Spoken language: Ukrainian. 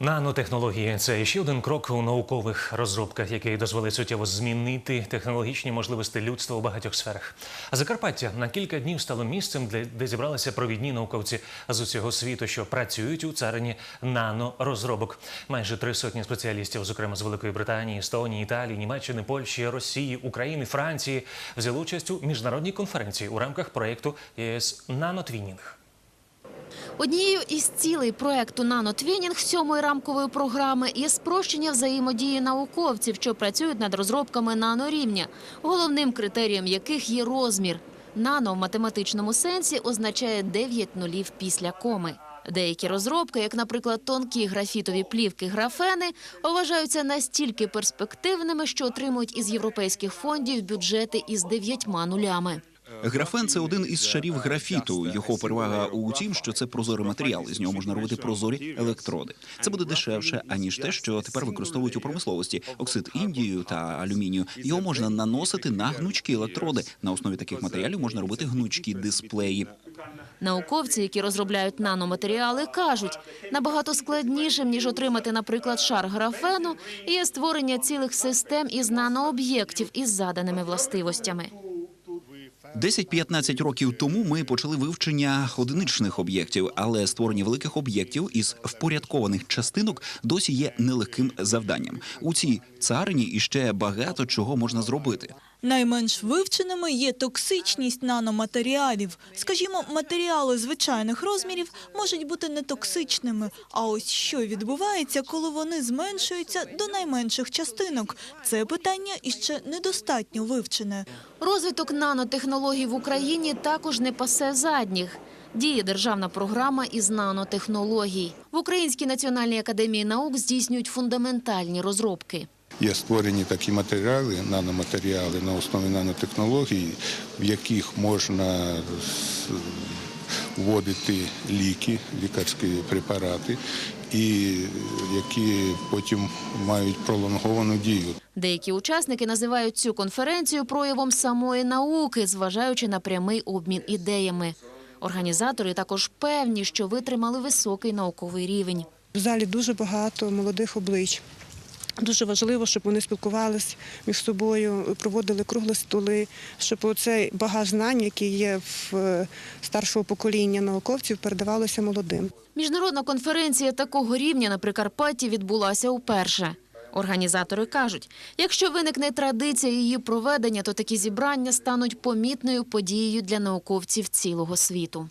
Нанотехнології це ще один крок у наукових розробках, який дозволить суттєво змінити технологічні можливості людства у багатьох сферах. Закарпаття на кілька днів стало місцем, де, де зібралися провідні науковці з усього світу, що працюють у царині нанорозробок. Майже три сотні спеціалістів, зокрема з Великої Британії, Естонії, Італії, Німеччини, Польщі, Росії, України, Франції, взяли участь у міжнародній конференції у рамках проєкту ЄС Нанотвінінг. Однією із цілей проекту «Нанотвінінг» сьомої рамкової програми є спрощення взаємодії науковців, що працюють над розробками нанорівня, головним критерієм яких є розмір. Нано в математичному сенсі означає 9 нулів після коми. Деякі розробки, як, наприклад, тонкі графітові плівки графени, вважаються настільки перспективними, що отримують із європейських фондів бюджети із дев'ятьма нулями. Графен це один із шарів графіту. Його перевага у тім, що це прозорий матеріал. З нього можна робити прозорі електроди. Це буде дешевше, аніж те, що тепер використовують у промисловості. Оксид індію та алюмінію. Його можна наносити на гнучкі електроди. На основі таких матеріалів можна робити гнучкі дисплеї. Науковці, які розробляють наноматеріали, кажуть, набагато складнішим, ніж отримати, наприклад, шар графену, є створення цілих систем із нанооб'єктів із заданими властивостями. 10-15 років тому ми почали вивчення одиничних об'єктів, але створення великих об'єктів із впорядкованих частинок досі є нелегким завданням. У цій царині іще багато чого можна зробити. Найменш вивченими є токсичність наноматеріалів. Скажімо, матеріали звичайних розмірів можуть бути нетоксичними. А ось що відбувається, коли вони зменшуються до найменших частинок? Це питання іще недостатньо вивчене. Розвиток нанотехнологій в Україні також не пасе задніх. Діє державна програма із нанотехнологій. В Українській національній академії наук здійснюють фундаментальні розробки. Є створені такі матеріали, наноматеріали на основі нанотехнологій, в яких можна вводити ліки, лікарські препарати, і які потім мають пролонговану дію. Деякі учасники називають цю конференцію проявом самої науки, зважаючи на прямий обмін ідеями. Організатори також певні, що витримали високий науковий рівень. В залі дуже багато молодих облич. Дуже важливо, щоб вони спілкувалися між собою, проводили круглі столи, щоб оцей багаж знань, який є в е, старшого покоління науковців, передавалося молодим. Міжнародна конференція такого рівня на Прикарпатті відбулася вперше. Організатори кажуть, якщо виникне традиція її проведення, то такі зібрання стануть помітною подією для науковців цілого світу.